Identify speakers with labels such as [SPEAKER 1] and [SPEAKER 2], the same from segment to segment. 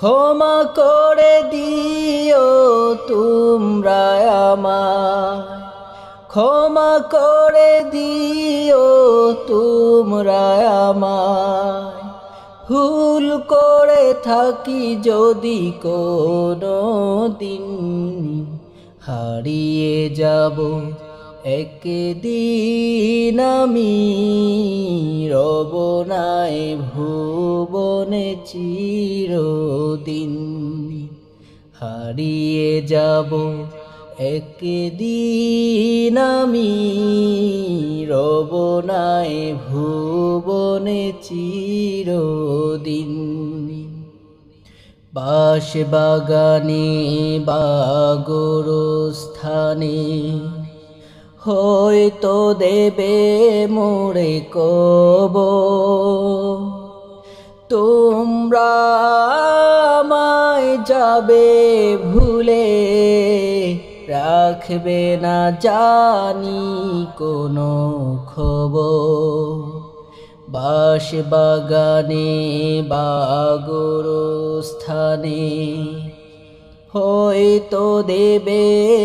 [SPEAKER 1] ক্ষমা করে দিও তোমরা আমায়। ক্ষমা করে দিও তোমরা আমায়। ভুল করে থাকি যদি কোনো দিন, হারিয়ে যাব। একদিন আমি রব নাই ভুবনে চিরদিন। হারিয়ে যাব একদিন আমি রব নাই ভুবনে চিরদিন। বাস বাগানে বাগরস্থানে হয়তো দেবে মোরে কব তোমরা যাবে ভুলে, রাখবে না জানি কোনো খবর। বাস বাগানে বাগরস্থানে হয়তো দেবে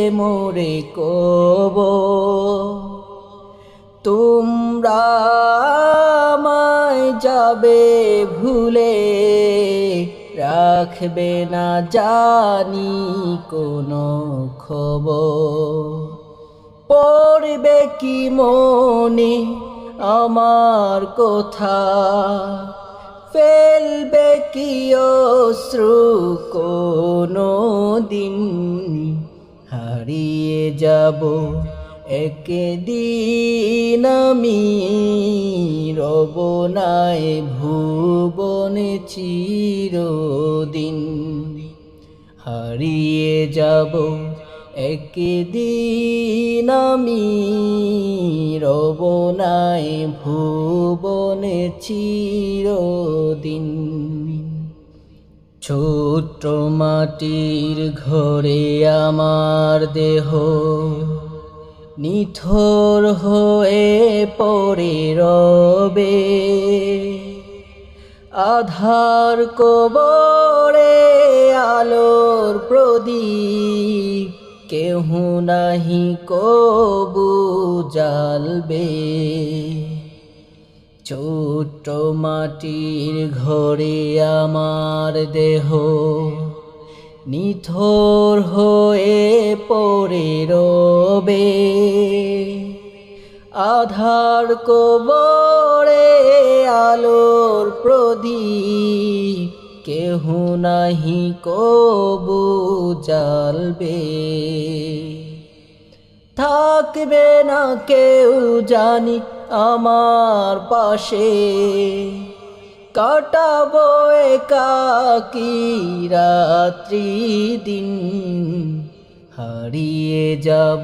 [SPEAKER 1] মোরে কব তোমরা যাবে ভুলে, রাখবে না জানি কোনো খবর। পড়বে কি মনে আমার কথা? ফেলবে কি অশ্রু কোনো দিন হারিয়ে যাব একদিন আমি রবনায় ভুবনে চিরদিন। হারিয়ে যাব একদিন আমি রব নাই ভুবনে চিরদিন। ছোট্ট মাটির ঘরে আমার দেহ, নিথর হয়ে পড়ে রবে। আধার কবরে আলোর প্রদীপ কেহ নাহি কবু জালবে ছোট্ট মাটির ঘরে আমার দেহ নিথর হয়ে পড়ে রবে। আধার কবরে আলোর প্রদীপ কেহ নাহি কবু জালবে থাকবে না কেউ জানি আমার পাশে। কাটাবো একাকি রাত্রি দিন, হারিয়ে যাব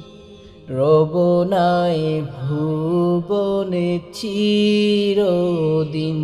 [SPEAKER 1] রবনায় ভুবনে চিরদিন।